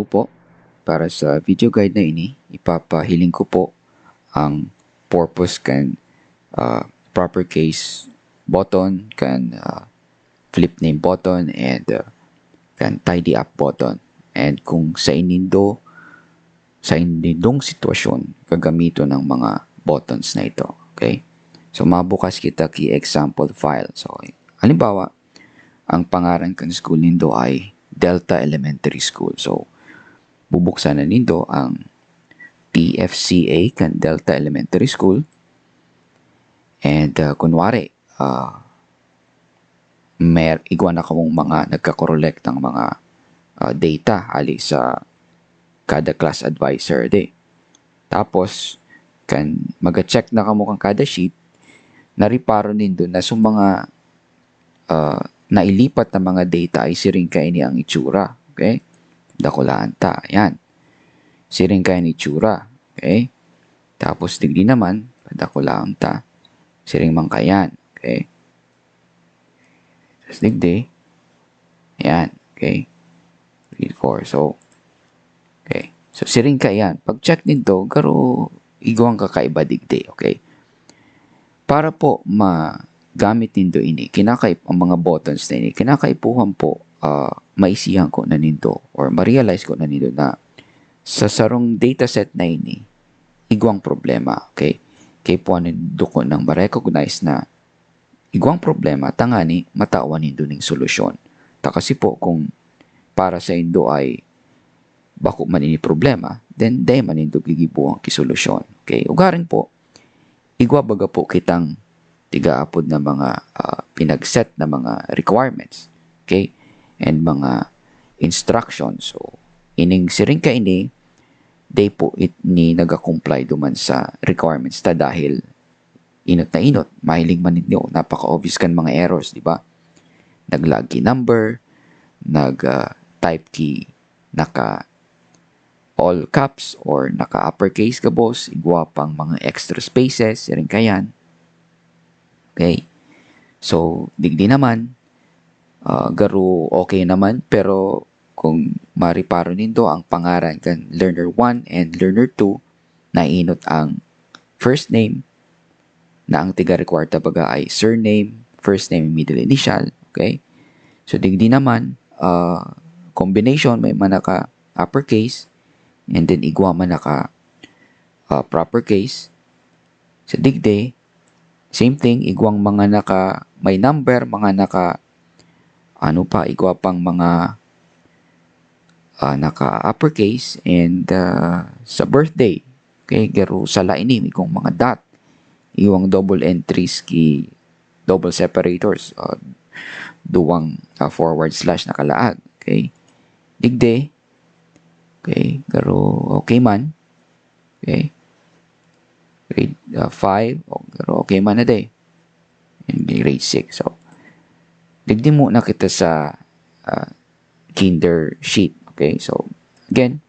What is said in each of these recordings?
Hello po. Para sa video guide na ini, ipapahiling ko po ang purpose kan uh, proper case button, kan uh, flip name button, and uh, kan tidy up button. And kung sa inindo, sa inindong sitwasyon, gagamito ng mga buttons na ito. Okay? So, mabukas kita key example file. So, halimbawa, ang pangaran kan school nindo ay Delta Elementary School. So, bubuksan na nindo ang PFCA kan Delta Elementary School. And uh, kunwari, uh, mer igwa na kamong mga nagkakorolect ng mga uh, data ali sa kada class advisor de. Tapos, kan maga-check na kamo kang kada sheet, nariparo nindo na sa mga uh, nailipat na mga data ay siring kay ni ang itsura. Okay? Dakulaan ta. Yan. Siring kay ni itsura. Okay? Tapos digdi naman, dakulaan ta. Siring man kayan. Okay? Tapos digdi. Yan. Okay? Read 4. So, okay. So, siring ka yan. Pag-check nito, garo, igawang kakaiba digdi. Okay? Para po ma gamit nindo ini kinakaip ang mga buttons na ini kinakaipuhan po uh, maisihan ko na nindo or ma-realize ko na nindo na sa sarong dataset na ini igwang problema okay? Kay po nindo ko nang ma-recognize na igwang problema tangani matawan nindo ning solusyon. Ta kasi po kung para sa indo ay bako man ini problema then day man nindo gigibuang kisolusyon okay? Ugarin po igwa baga po kitang tigaapod na mga uh, pinagset na mga requirements okay and mga instructions. So ining siring ka ini day po it ni naga-comply duman sa requirements ta dahil inot na inot. Mahilig man ninyo napaka-obvious kan mga errors di ba? Naglag key number nag uh, key naka all caps or naka uppercase ka boss. Igwa pang mga extra spaces siring kayan Okay? So, digdi naman, uh, garo okay naman, pero kung mariparo nindo ang pangaran kan learner 1 and learner 2 na inot ang first name na ang tiga require baga ay surname, first name, middle initial, okay? So digdi naman uh, combination may manaka uppercase and then igwa manaka uh, proper case. Sa digdi Same thing, igwang mga naka, may number, mga naka, ano pa, igwa pang mga uh, naka uppercase and uh, sa birthday. Okay, garo sa laini, igwang mga dot. Iwang double entries ki double separators. Uh, duwang uh, forward slash nakalaag. Okay. Digde. Okay, garo okay man. Okay grade 5 uh, oh, okay man na day in grade 6 so digdi mo na kita sa uh, kinder sheet okay? So again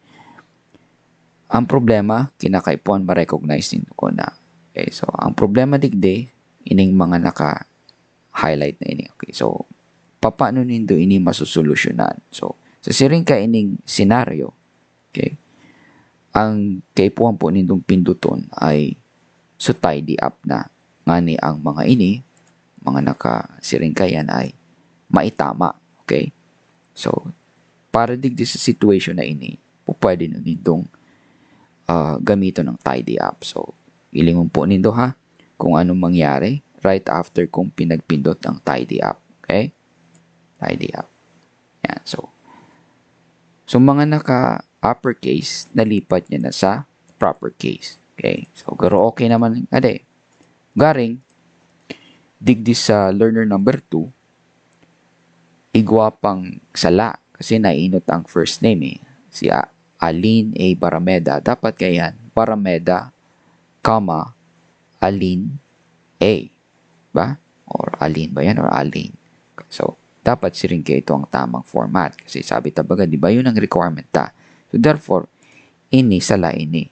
ang problema kinakaipon ma-recognize din ko na okay? So ang problema digdi ining mga naka highlight na ini okay? So paano nindo ini masusolusyonan? So sa siring ka ining scenario okay? Ang kaipuan po nindong pinduton ay So tidy up na. Ngani ang mga ini, mga nakasiringkayan ay maitama. Okay? So, para digdi sa situation na ini, po pwede nyo nindong uh, gamito ng tidy up. So, ilingon po nindo ha kung anong mangyari right after kung pinagpindot ang tidy up. Okay? Tidy up. Yan. So, so mga naka uppercase, nalipat niya na sa proper case. Okay. So, garo okay naman. Ade. Garing, digdi sa learner number 2, igwa pang sala. Kasi nainot ang first name eh. Si Aline A. Barameda. Dapat kayan, Barameda, comma, Aline A. Ba? Or Aline ba yan? Or Aline. So, dapat si rin ito ang tamang format. Kasi sabi tabaga, di ba yun ang requirement ta? So, therefore, ini sala ini.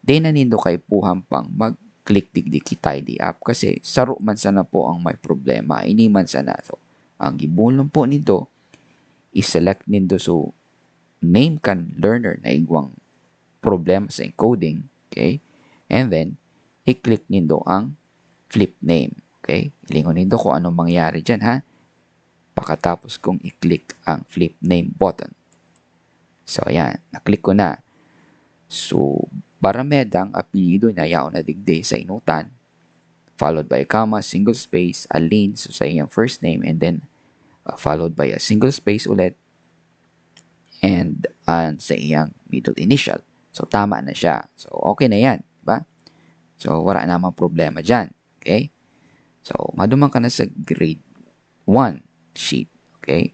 Di na nindo kay puham pang mag-click digdi tidy up kasi saro man sana po ang may problema. Ini man sana. So, ang gibulong po nito, i-select nindo so name kan learner na igwang problema sa encoding, okay? And then, i-click nindo ang flip name, okay? Ilingon nindo kung anong mangyari dyan, ha? Pagkatapos kong i-click ang flip name button. So, ayan, na-click ko na. So, Baramedang apelyido na yaon na digde sa inutan, followed by a comma, single space, a lane so sa iyang first name, and then uh, followed by a single space ulit, and uh, sa iyang middle initial. So, tama na siya. So, okay na yan. Diba? So, wala namang problema dyan. Okay? So, maduman ka na sa grade 1 sheet. Okay?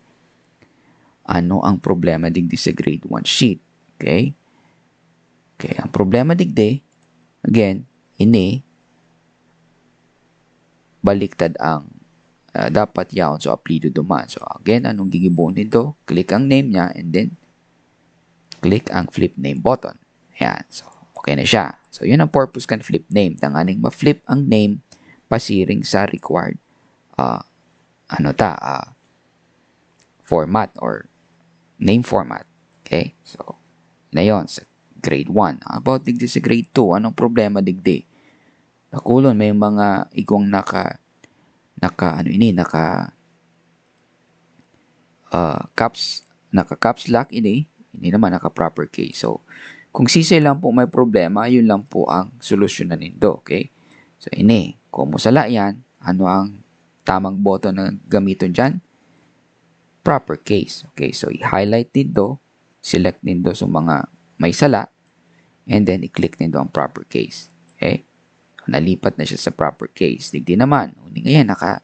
Ano ang problema digdi sa grade 1 sheet? Okay? Okay, ang problema digdi, again, ini, baliktad ang uh, dapat yaon so apelido duman. So again, anong gigibuon nito? Click ang name niya and then click ang flip name button. Yan. So, okay na siya. So, yun ang purpose kan flip name. Tanganing ma-flip ang name pasiring sa required uh, ano ta, uh, format or name format. Okay? So, na yun. Sa grade 1. About digdi sa grade 2, anong problema digdi? Nakulon, may mga igong naka, naka, ano ini, naka, uh, caps, naka caps lock ini, hindi naman naka proper case. So, kung sisi lang po may problema, yun lang po ang solusyon na nindo, okay? So, ini, kung musala yan, ano ang tamang button na gamiton dyan? Proper case. Okay, so i-highlight nindo, select nindo sa mga may sala, and then i-click nito ang proper case. Okay? Nalipat na siya sa proper case. Digdi naman, uning ngayon, naka,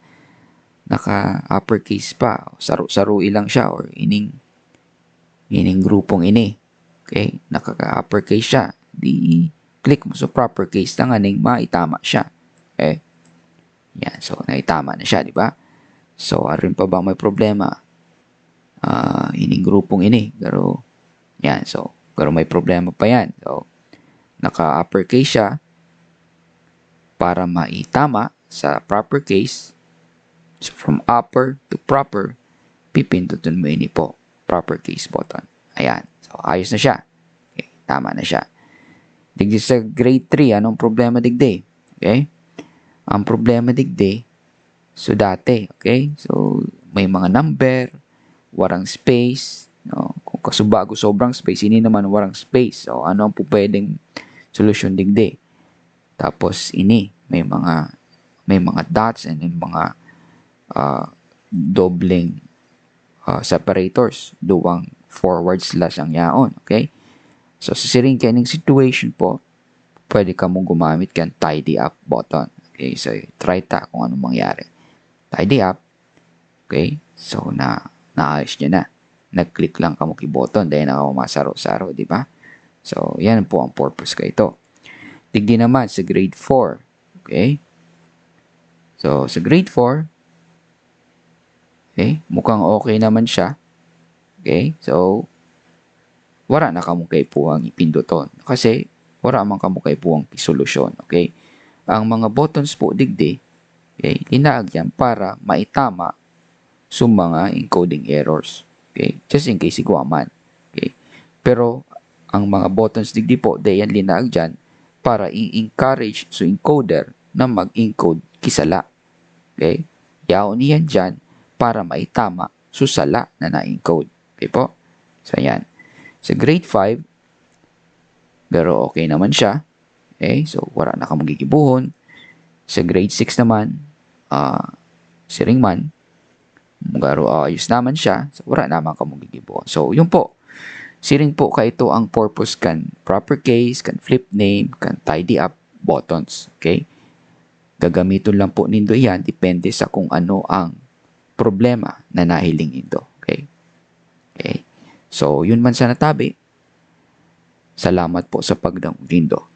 naka uppercase pa. Saro-saro ilang siya or ining ining grupong ini. Okay? Nakaka-uppercase siya. Di click mo sa proper case na nganing maitama siya. Okay? Yan. So, naitama na siya, di ba? So, arin pa ba may problema? Uh, ining grupong ini. Pero, yan. So, pero may problema pa yan. So, naka-uppercase siya para maitama sa proper case. So, from upper to proper, pipindutin mo ini po. Proper case button. Ayan. So, ayos na siya. Okay, tama na siya. Digdi sa grade 3, anong problema digdi? Okay? Ang problema digdi, so dati, okay? So, may mga number, warang space, no? kung kasubago sobrang space, ini naman warang space. So, ano ang pwedeng solusyon digdi. Tapos ini may mga may mga dots and then mga uh, dobling uh, separators duwang forward slash ang yaon. Okay? So, sa siring kaning situation po, pwede ka mong gumamit kan tidy up button. Okay? So, try ta kung ano mangyari. Tidy up. Okay? So, na naayos niya na. Nag-click lang ka mo kay button dahil nakamasaro-saro, di ba? So, yan po ang purpose ka ito. Tigdi naman sa grade 4. Okay? So, sa grade 4, okay, mukhang okay naman siya. Okay? So, wala na kamo kay puwang ipinduton. Kasi, wala man kamo kay puwang solusyon. Okay? Ang mga buttons po digdi, okay, inaag yan para maitama sa mga encoding errors. Okay? Just in case iguaman. Okay? Pero, ang mga buttons digdi po, dayan linaag dyan para i-encourage sa encoder na mag-encode kisala. Okay? Yaon niyan dyan para maitama susala na na-encode. Okay po? So, yan. Sa grade 5, pero okay naman siya. Okay? So, wala na kang magigibuhon. Sa grade 6 naman, uh, siring man, Garo ayos naman siya. So, wala naman ka magigibuhon. So, yun po. Siring po ka ito ang purpose kan proper case, kan flip name, kan tidy up buttons. Okay? Gagamiton lang po nindo yan depende sa kung ano ang problema na nahiling nindo. Okay? Okay? So, yun man sa natabi. Salamat po sa pagdang nindo.